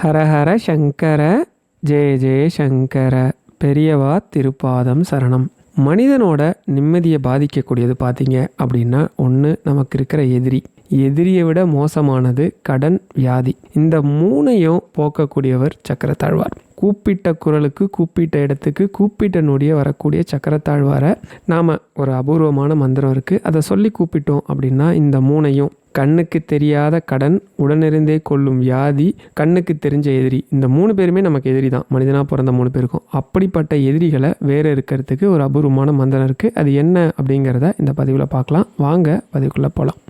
ஹரஹர சங்கர ஜெய ஜெய சங்கர பெரியவா திருப்பாதம் சரணம். மனிதனோட நிம்மதியை பாதிக்கக்கூடியது பார்த்தீங்க அப்படின்னா ஒன்று நமக்கு இருக்கிற எதிரி. எதிரியை விட மோசமானது கடன் வியாதி. இந்த மூணையும் போக்கக்கூடியவர் சக்கரத்தாழ்வார். கூப்பிட்ட குரலுக்கு கூப்பிட்ட இடத்துக்கு கூப்பிட்ட நொடியே வரக்கூடிய சக்கரத்தாழ்வாரை நாம் ஒரு அபூர்வமான மந்திரம் இருக்குது அதை சொல்லி கூப்பிட்டோம் அப்படின்னா இந்த மூணையும் கண்ணுக்கு தெரியாத கடன் உடனிருந்தே கொள்ளும் வியாதி கண்ணுக்கு தெரிஞ்ச எதிரி. இந்த மூணு பேருமே நமக்கு எதிரி தான். மனிதனாக பிறந்த மூணு பேருக்கும். அப்படிப்பட்ட எதிரிகளை வேறு இருக்கிறதுக்கு ஒரு அபூர்வமான மந்திரம் இருக்குது அது என்ன அப்படிங்கிறத இந்த பதிவில் பார்க்கலாம். வாங்க பதிவுக்குள்ளே போகலாம்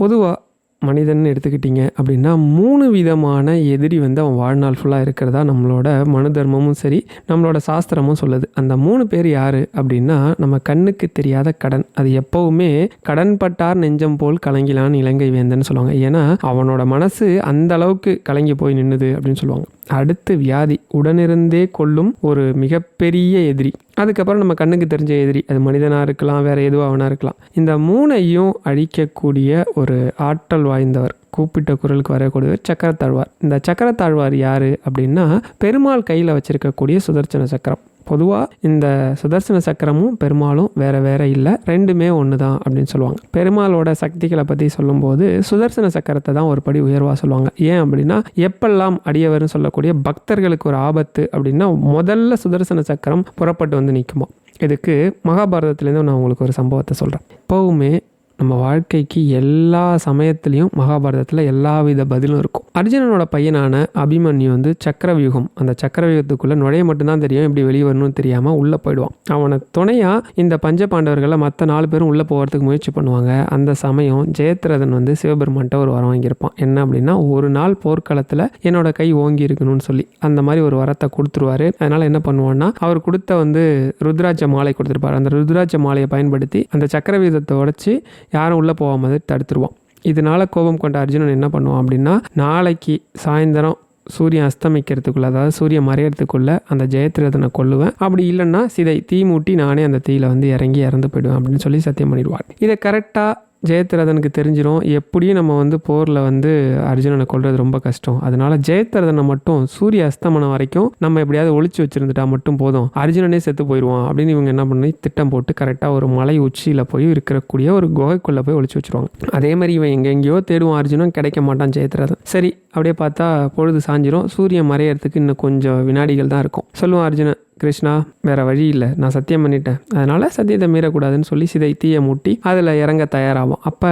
பொதுவாக மனிதன் எடுத்துக்கிட்டிங்க அப்படின்னா மூணு விதமான எதிரி வந்து அவன் வாழ்நாள் ஃபுல்லாக இருக்கிறதா நம்மளோட மனு தர்மமும் சரி நம்மளோட சாஸ்திரமும் சொல்லுது. அந்த மூணு பேர் யார் அப்படின்னா நம்ம கண்ணுக்கு தெரியாத கடன். அது எப்போவுமே கடன் பட்டார் நெஞ்சம் போல் கலங்கிலான் இலங்கை வேந்தன்னு சொல்லுவாங்க. ஏன்னா அவனோட மனசு அந்த அளவுக்கு கலங்கி போய் நின்னுது அப்படின்னு சொல்லுவாங்க. அடுத்து வியாதி. உடனிருந்தே கொள்ளும் ஒரு மிகப்பெரிய எதிரி. அதுக்கப்புறம் நம்ம கண்ணுக்கு தெரிஞ்ச எதிரி. அது மனிதனாக இருக்கலாம் வேறு எதுவாகனா இருக்கலாம். இந்த மூணையும் அழிக்கக்கூடிய ஒரு ஆற்றல் வாய்ந்தவர் கூப்பிட்ட குரலுக்கு வரக்கூடியவர் சக்கரத்தாழ்வார். இந்த சக்கரத்தாழ்வார் யார் அப்படின்னா பெருமாள் கையில் வச்சுருக்கக்கூடிய சுதர்சன சக்கரம். பொதுவாக இந்த சுதர்சன சக்கரமும் பெருமாளும் வேற வேற இல்லை ரெண்டுமே ஒன்று தான் அப்படின்னு சொல்லுவாங்க. பெருமாளோட சக்திகளை பற்றி சொல்லும்போது சுதர்சன சக்கரத்தை தான் ஒரு படி உயர்வாக சொல்லுவாங்க. ஏன் அப்படின்னா எப்பெல்லாம் அடியவர்னு சொல்லக்கூடிய பக்தர்களுக்கு ஒரு ஆபத்து அப்படின்னா முதல்ல சுதர்சன சக்கரம் புறப்பட்டு வந்து நிற்குமா இதுக்கு மகாபாரதத்துலேருந்து நான் உங்களுக்கு ஒரு சம்பவத்தை சொல்கிறேன் எப்போவுமே நம்ம வாழ்க்கைக்கு எல்லா சமயத்துலேயும் மகாபாரதத்தில் எல்லா வித பதிலும் இருக்கும். அர்ஜுனனோட பையனான அபிமன்யு வந்து சக்கரவியூகம். அந்த சக்கரவியூகத்துக்குள்ளே நுழைய மட்டும்தான் தெரியும் எப்படி வெளியே வரணும்னு தெரியாமல் உள்ளே போயிடுவான். அவனை துணையாக இந்த பஞ்ச பாண்டவர்களை மற்ற நாலு பேரும் உள்ளே போகிறதுக்கு முயற்சி பண்ணுவாங்க. அந்த சமயம் ஜெயத்ரதன் வந்து சிவபெருமான்ட்ட ஒரு வரம் வாங்கியிருப்பான். என்ன அப்படின்னா ஒரு நாள் போர்க்களத்தில் என்னோட கை ஓங்கி இருக்கணும்னு சொல்லி. அந்த மாதிரி ஒரு வரத்தை கொடுத்துருவாரு. அதனால் என்ன பண்ணுவான்னா அவர் கொடுத்த வந்து ருத்ராட்ச மாலை கொடுத்துருப்பாரு. அந்த ருத்ராட்ச மாலையை பயன்படுத்தி அந்த சக்கரவீதத்தை உடச்சி யாரும் உள்ளே போகாமல் தடுத்துருவான். இதனால் கோபம் கொண்ட அர்ஜுனன் என்ன பண்ணுவான் அப்படின்னா நாளைக்கு சாயந்தரம் சூரியன் அஸ்தமிக்கிறதுக்குள்ள அதாவது சூரியன் மறையறதுக்குள்ளே அந்த ஜெயத்ரதனை கொல்லுவேன். அப்படி இல்லைன்னா சிதை தீ மூட்டி நானே அந்த தீயில வந்து இறங்கி இறந்து போயிடுவேன் அப்படின்னு சொல்லி சத்தியம் பண்ணிடுவார். இதை கரெக்டாக ஜெயத்ரதனுக்கு தெரிஞ்சிடும் எப்படியும் நம்ம வந்து போரில் வந்து அர்ஜுனனை கொள்வது ரொம்ப கஷ்டம். அதனால ஜெயத்ரதனை மட்டும் சூரிய அஸ்தமனம் வரைக்கும் நம்ம எப்படியாவது ஒழிச்சு வச்சிருந்துட்டா மட்டும் போதும். அர்ஜுனனே செத்து போயிடுவான் அப்படின்னு இவங்க என்ன பண்ணி திட்டம் போட்டு கரெக்டாக ஒரு மலை உச்சியில் போய் இருக்கக்கூடிய ஒரு குகைக்குள்ளே போய் ஒழிச்சு வச்சிருவாங்க. அதே மாதிரி இவன் எங்கெங்கேயோ தேடுவான் அர்ஜுனன் கிடைக்க மாட்டான் ஜெயத்ரதன். சரி அப்படியே பார்த்தா பொழுது சாஞ்சிரும். சூரியன் மறையறதுக்கு இன்னும் கொஞ்சம் வினாடிகள் தான் இருக்கும். சொல்லுவான் அர்ஜுனன் கிருஷ்ணா வேற வழி இல்லை. நான் சத்தியம் பண்ணிட்டேன். அதனால சத்தியத்தை மீறக்கூடாதுன்னு சொல்லி சிதை தீயை மூட்டி அதில் இறங்க தயாராகும் அப்போ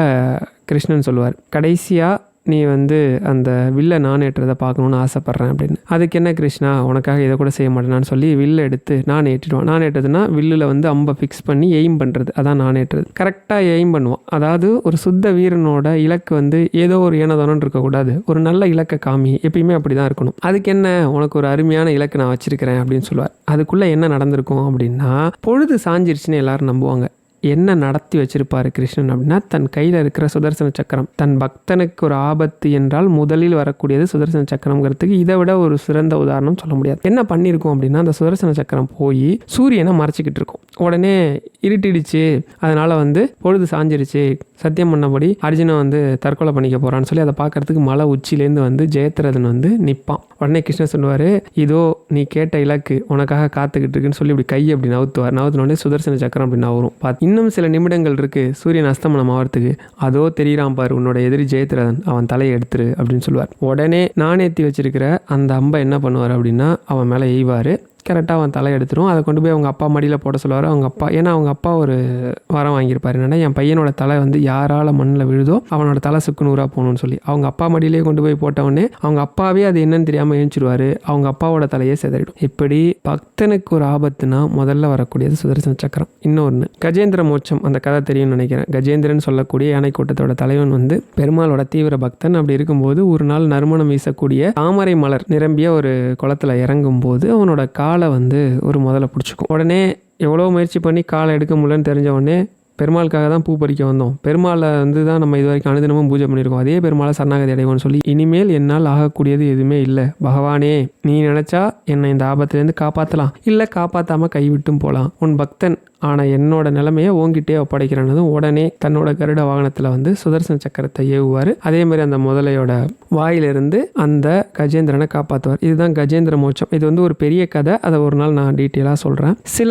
கிருஷ்ணன் சொல்லுவார் கடைசியாக நீ வந்து அந்த வில்லை நான் ஏற்றுறதை பார்க்கணுன்னு ஆசைப்பட்றேன் அப்படின்னு. அதுக்கு என்ன கிருஷ்ணா உனக்காக இதை கூட செய்ய மாட்டேனான்னு சொல்லி வில்லை எடுத்து நான் ஏற்றிடுவான். நான் ஏற்றதுன்னா வில்லில் வந்து அம்பை ஃபிக்ஸ் பண்ணி எய்ம் பண்ணுறது அதான் நான் ஏற்றுறது கரெக்டாக எய்ம் பண்ணுவான். அதாவது ஒரு சுத்த வீரனோட இலக்கு வந்து ஏதோ ஒரு ஏனதானு இருக்கக்கூடாது. ஒரு நல்ல இலக்கை காமி எப்பயுமே அப்படி தான் இருக்கணும். அதுக்கு என்ன உனக்கு ஒரு அருமையான இலக்கு நான் வச்சிருக்கிறேன் அப்படின்னு சொல்லுவார். அதுக்குள்ளே என்ன நடந்திருக்கும் அப்படின்னா பொழுது சாஞ்சிருச்சுன்னு எல்லாரும் நம்புவாங்க. என்ன நடத்தி வச்சிருப்பாரு கிருஷ்ணன் அப்படின்னா தன் கையில் இருக்கிற சுதர்சன சக்கரம். தன் பக்தனுக்கு ஒரு ஆபத்து என்றால் முதலில் வரக்கூடியது சுதர்சன சக்கரம்ங்கிறதுக்கு இதை விட ஒரு சிறந்த உதாரணம் சொல்ல முடியாது. என்ன பண்ணியிருக்கோம் அப்படின்னா அந்த சுதர்சன சக்கரம் போய் சூரியனை மறைச்சிக்கிட்டு இருக்கும். உடனே இருட்டிடுச்சு. அதனால் வந்து பொழுது சாஞ்சிருச்சு. சத்தியம் பண்ணபடி அர்ஜுனை வந்து தற்கொலை பண்ணிக்க போகிறான்னு சொல்லி அதை பார்க்கறதுக்கு மலை உச்சியிலேருந்து வந்து ஜெயத்ரதன் வந்து நிற்பான் உடனே கிருஷ்ணன் சொல்லுவார் இதோ நீ கேட்ட இலக்கு உனக்காக காத்துக்கிட்டு இருக்குன்னு சொல்லி இப்படி கையை அப்படி நவுத்துவார். நவுத்தினோடனே சுதர்சன சக்கரம் அப்படி நவரும். பார்த்து இன்னும் சில நிமிடங்கள் இருக்குது சூரியன் அஸ்தமனம் ஆகிறதுக்கு அதோ தெரியிறான் பாரு உன்னோட எதிரி ஜெயத்ரதன் அவன் தலையை எடுத்துரு அப்படின்னு சொல்லுவார். உடனே நாணேத்தி வச்சிருக்கிற அந்த அம்பை என்ன பண்ணுவார் அப்படின்னா அவன் மேலே எய்வார். கரெக்டாக அவன் தலை எடுத்துரும் அதை கொண்டு போய் அவங்க அப்பா மடியில் போட சொல்லுவார். அவங்க அப்பா ஏன்னா அவங்க அப்பா ஒரு வரம் வாங்கியிருப்பார். என்னன்னா என் பையனோட தலை வந்து யாரால் மண்ணில் விழுதோ அவனோட தலை சுக்கு நூறாக போகணும்னு சொல்லி. அவங்க அப்பா மடியிலே கொண்டு போய் போட்டவொடனே அவங்க அப்பாவே அது என்னன்னு தெரியாமல் எழுச்சிருவாரு அவங்க அப்பாவோட தலையே செதறிடும். இப்படி பக்தனுக்கு ஒரு ஆபத்துனா முதல்ல வரக்கூடியது சுதர்சன சக்கரம். இன்னொன்று கஜேந்திர மோட்சம். அந்த கதை தெரியும்னு நினைக்கிறேன். கஜேந்திரன் சொல்லக்கூடிய யானை கூட்டத்தோட தலைவன் வந்து பெருமாளோட தீவிர பக்தன். அப்படி இருக்கும்போது ஒரு நாள் நறுமணம் வீசக்கூடிய தாமரை மலர் நிரம்பிய ஒரு குளத்தில் இறங்கும் போது அவனோட காலை காலை வந்து ஒரு முதல்ல பிடிச்சிக்கும். உடனே எவ்வளோ முயற்சி பண்ணி காலை எடுக்க முடியலன்னு தெரிஞ்ச உடனே பெருமாளுக்காக தான் பூ பறிக்க வந்தோம். பெருமாளை வந்து தான் நம்ம இது வரைக்கும் அனுதினமும் பூஜை பண்ணியிருக்கோம். அதே பெருமாளை சரணாகதி அடைவோம்னு சொல்லி இனிமேல் என்னால் ஆகக்கூடியது எதுவுமே இல்லை. பகவானே நீ நினச்சா என்னை இந்த ஆபத்துலேருந்து காப்பாற்றலாம் இல்லை காப்பாற்றாமல் கைவிட்டும் போகலாம் உன் பக்தன் ஆனால் என்னோட நிலைமையை ஓங்கிட்டே ஒப்படைக்கிறனதும் உடனே தன்னோட கருட வாகனத்தில் வந்து சுதர்சன சக்கரத்தை ஏவுவார். அதே மாதிரி அந்த முதலையோட வாயிலிருந்து அந்த கஜேந்திரனை காப்பாற்றுவார் இதுதான் கஜேந்திர மோட்சம். இது வந்து ஒரு பெரிய கதை. அதை ஒரு நாள் நான் டீட்டெயிலாக சொல்கிறேன் சில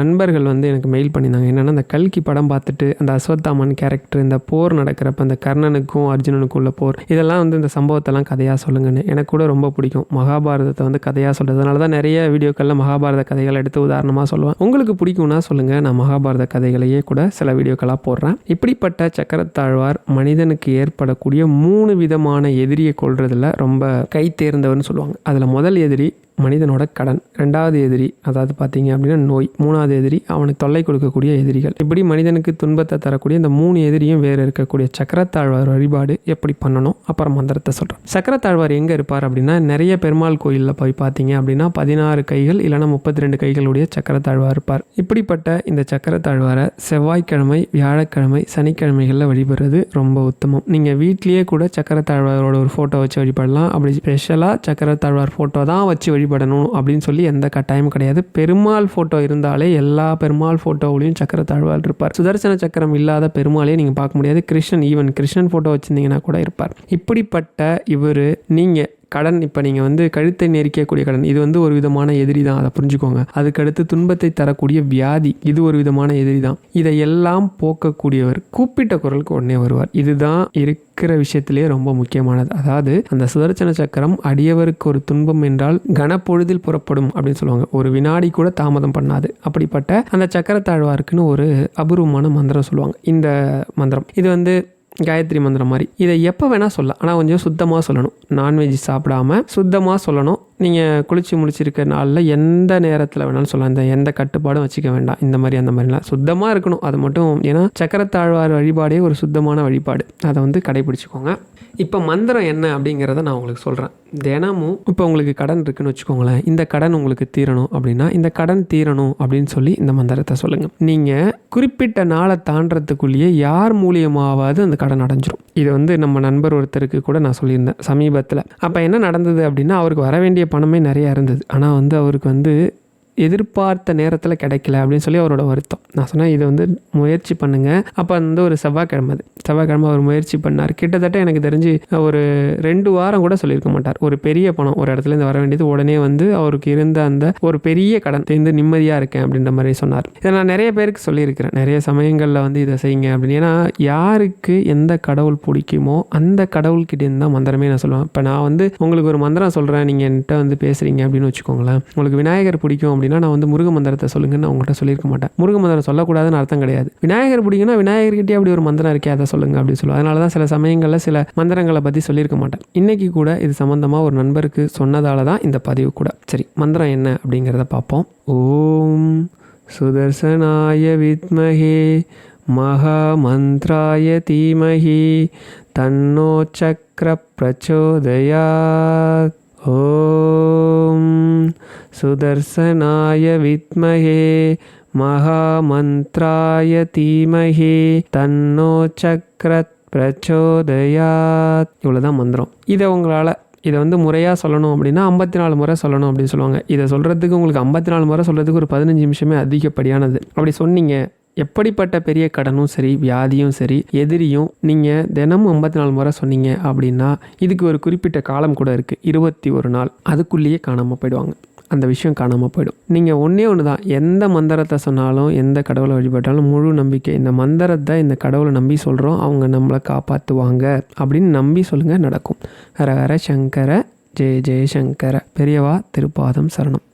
நண்பர்கள் வந்து எனக்கு மெயில் பண்ணியிருந்தாங்க. என்னென்னா அந்த கல்கி படம் பார்த்துட்டு அந்த அஸ்வத்தாமன் கேரக்டர் இந்த போர் நடக்கிறப்ப அந்த கர்ணனுக்கும் அர்ஜுனனுக்கும் உள்ள போர் இதெல்லாம் வந்து இந்த சம்பவத்தெல்லாம் கதையாக சொல்லுங்கன்னு எனக்கு கூட ரொம்ப பிடிக்கும். மகாபாரதத்தை வந்து கதையாக சொல்கிறதுனால தான் நிறைய வீடியோக்களில் மகாபாரத கதைகள் எடுத்து உதாரணமாக சொல்லுவேன். உங்களுக்கு பிடிக்கும்னா சொல்லுங்கள் நான் மகாபாரத கதைகளையே கூட சில வீடியோக்களாக போடுறேன். இப்படிப்பட்ட சக்கரத்தாழ்வார் மனிதனுக்கு ஏற்படக்கூடிய மூணு விதமான எதிரியை கொள்றதுல ரொம்ப கை தேர்ந்தவர்னு சொல்லுவாங்க. அதில் முதல் எதிரி மனிதனோட கடன். ரெண்டாவது எதிரி அதாவது பார்த்தீங்க அப்படின்னா நோய். மூணாவது எதிரி அவனுக்கு தொல்லை கொடுக்கக்கூடிய எதிரிகள். இப்படி மனிதனுக்கு துன்பத்தை தரக்கூடிய இந்த மூணு எதிரியும் வேறு இருக்கக்கூடிய சக்கரத்தாழ்வார் வழிபாடு எப்படி பண்ணணும்? அப்புறம் மந்திரத்தை சொல்கிறேன் சக்கரத்தாழ்வார் எங்கே இருப்பார் அப்படின்னா நிறைய பெருமாள் கோயிலில் போய் பார்த்தீங்க அப்படின்னா பதினாறு கைகள் இல்லைன்னா முப்பத்தி ரெண்டு கைகளுடைய சக்கரத்தாழ்வார் இருப்பார். இப்படிப்பட்ட இந்த சக்கரத்தாழ்வாரை செவ்வாய்க்கிழமை வியாழக்கிழமை சனிக்கிழமைகளில் வழிபடுறது ரொம்ப உத்தமம். நீங்கள் வீட்லேயே கூட சக்கரத்தாழ்வாரோட ஒரு ஃபோட்டோ வச்சு வழிபடலாம். அப்படி ஸ்பெஷலாக சக்கரத்தாழ்வார் ஃபோட்டோ தான் வச்சு வழிபடணும் அப்படின்னு சொல்லி எந்த கட்டாயமும் கிடையாது. பெருமாள் ஃபோட்டோ இருந்தாலே எல்லா பெருமாள் ஃபோட்டோவிலையும் சக்கரத்தாழ்வார் இருப்பார். சுதர்சன சக்கரம் இல்லாத பெருமாளே நீங்கள் பார்க்க முடியாது. கிருஷ்ணன் ஈவன் கிருஷ்ணன் ஃபோட்டோ வச்சுருந்தீங்கன்னா கூட இருப்பார். இப்படிப்பட்ட இவர் நீங்கள் கடன் இப்போ நீங்கள் வந்து கழுத்தை நெரிக்கக்கூடிய கடன் இது வந்து ஒரு விதமான எதிரி தான் அதை புரிஞ்சுக்கோங்க. அதுக்கடுத்து துன்பத்தை தரக்கூடிய வியாதி இது ஒரு விதமான எதிரி தான். இதை எல்லாம் போக்கக்கூடியவர் கூப்பிட்ட குரலுக்கு உடனே வருவார். இதுதான் இருக்கிற விஷயத்திலேயே ரொம்ப முக்கியமானது. அதாவது அந்த சுதர்சன சக்கரம் அடியவருக்கு ஒரு துன்பம் என்றால் கனப்பொழுதில் புறப்படும் அப்படின்னு சொல்லுவாங்க. ஒரு வினாடி கூட தாமதம் பண்ணாது. அப்படிப்பட்ட அந்த சக்கரத்தாழ்வாருக்குன்னு ஒரு அபூர்வமான மந்திரம் சொல்லுவாங்க. இந்த மந்திரம். இது வந்து காயத்ரி மந்திரம் மாதிரி. இதை எப்போ வேணால் சொல்லலாம். ஆனால் கொஞ்சம் சுத்தமாக சொல்லணும். நான்வெஜ் சாப்பிடாம சுத்தமாக சொல்லணும். நீங்கள் குளித்து முடிச்சிருக்க நாளில் எந்த நேரத்தில் வேணாலும் சொல்லலாம். இந்த எந்த கட்டுப்பாடும் வச்சுக்க வேண்டாம். இந்த மாதிரி அந்த மாதிரிலாம் சுத்தமாக இருக்கணும். அது மட்டும் ஏன்னா சக்கரத்தாழ்வார் வழிபாடே ஒரு சுத்தமான வழிபாடு. அதை வந்து கடைபிடிச்சிக்கோங்க. இப்போ மந்திரம் என்ன அப்படிங்கிறத நான் உங்களுக்கு சொல்கிறேன் தினமும் இப்போ உங்களுக்கு கடன் இருக்குன்னு வச்சுக்கோங்களேன். இந்த கடன் உங்களுக்கு தீரணும் அப்படின்னா இந்த கடன் தீரணும் அப்படின்னு சொல்லி இந்த மந்திரத்தை சொல்லுங்கள் நீங்கள் குறிப்பிட்ட நாளை தாண்டறதுக்குள்ளேயே யார் மூலியமாவது அந்த கடன் அடைஞ்சிரும். இது வந்து நம்ம நண்பர் ஒருத்தருக்கு கூட நான் சொல்லியிருந்தேன் சமீபத்தில். அப்போ என்ன நடந்தது அப்படின்னா அவருக்கு வர வேண்டிய பணமே நிறையா இருந்தது. ஆனால் வந்து அவருக்கு வந்து எதிர்பார்த்த நேரத்தில் கிடைக்கல அப்படின்னு சொல்லி அவரோட வருத்தம். நான் சொன்னேன் இது வந்து முயற்சி பண்ணுங்கள் அப்போ வந்து ஒரு செவ்வாய்க்கிழமை அது. செவ்வாய்க்கிழமை அவர் முயற்சி பண்ணார். கிட்டத்தட்ட எனக்கு தெரிஞ்சு ஒரு ரெண்டு வாரம் கூட சொல்லியிருக்க மாட்டார். ஒரு பெரிய பணம் ஒரு இடத்துலேருந்து வர வேண்டியது உடனே வந்து அவருக்கு இருந்த அந்த ஒரு பெரிய கடன் தெரிந்து நிம்மதியாக இருக்கேன் அப்படின்ற மாதிரி சொன்னார். இதை நான் நிறைய பேருக்கு சொல்லியிருக்கிறேன். நிறைய சமயங்களில் வந்து இதை செய்யுங்க அப்படின்னு. ஏன்னா யாருக்கு எந்த கடவுள் பிடிக்குமோ அந்த கடவுள்கிட்டேருந்து தான் மந்திரமே நான் சொல்லுவேன். இப்போ நான் வந்து உங்களுக்கு ஒரு மந்திரம் சொல்கிறேன் நீங்கள் என்கிட்ட வந்து பேசுகிறீங்க அப்படின்னு வச்சுக்கோங்களேன். உங்களுக்கு விநாயகர் பிடிக்கும் அப்படின்னு நான் வந்து முருக மந்திரத்தை சொல்லுங்கன்னு அவங்கள்ட்ட சொல்லியிருக்க மாட்டேன். முருக மந்திரம் சொல்லக்கூடாதுன்னு அர்த்தம் கிடையாது. விநாயகர் பிடிக்குன்னா விநாயகர்கிட்டே அப்படி ஒரு மந்திரம் இருக்கே அதை சொல்லுங்க அப்படின்னு சொல்லுவேன். அதனால தான் சில சமயங்களில் சில மந்திரங்களை பற்றி சொல்லியிருக்க மாட்டேன். இன்னைக்கு கூட இது சம்மந்தமாக ஒரு நண்பருக்கு சொன்னதால தான் இந்த பதிவு கூட. சரி மந்திரம் என்ன அப்படிங்கிறத பார்ப்போம். ஓம் சுதர்சனாய வித்மகே மகாமந்திராய தீமகி தன்னோ சக்கர பிரச்சோதயாத். ஓம் சுதர்சனாய வித்மஹே மகாமந்திராய தீமஹி தன்னோ சக்கர பிரச்சோதயாத். இவ்வளோதான் மந்திரம். இதை உங்களால் இதை வந்து முறையாக சொல்லணும் அப்படின்னா ஐம்பத்தி நாலு முறை சொல்லணும் அப்படின்னு சொல்லுவாங்க. இதை சொல்கிறதுக்கு உங்களுக்கு ஐம்பத்தி நாலு முறை சொல்கிறதுக்கு ஒரு பதினஞ்சு நிமிஷமே அதிகப்படியானது. அப்படி சொன்னீங்க எப்படிப்பட்ட பெரிய கடனும் சரி வியாதியும் சரி எதிரியும் நீங்கள் தினமும் ஐம்பத்தி நாலு முறை சொன்னீங்க அப்படின்னா இதுக்கு ஒரு குறிப்பிட்ட காலம் கூட இருக்குது இருபத்தி ஒரு நாள். அதுக்குள்ளேயே காணாமல் போயிடுவாங்க. அந்த விஷயம் காணாமல் போயிடும். நீங்கள் ஒன்றே ஒன்று தான் எந்த மந்திரத்தை சொன்னாலும் எந்த கடவுளை வழிபட்டாலும் முழு நம்பிக்கை. இந்த மந்திரத்தை இந்த கடவுளை நம்பி சொல்கிறோம் அவங்க நம்மளை காப்பாற்றுவாங்க அப்படின்னு நம்பி சொல்லுங்கள் நடக்கும். ஹர ஹர சங்கர ஜெய ஜெயசங்கர பெரியவா திருப்பாதம் சரணம்.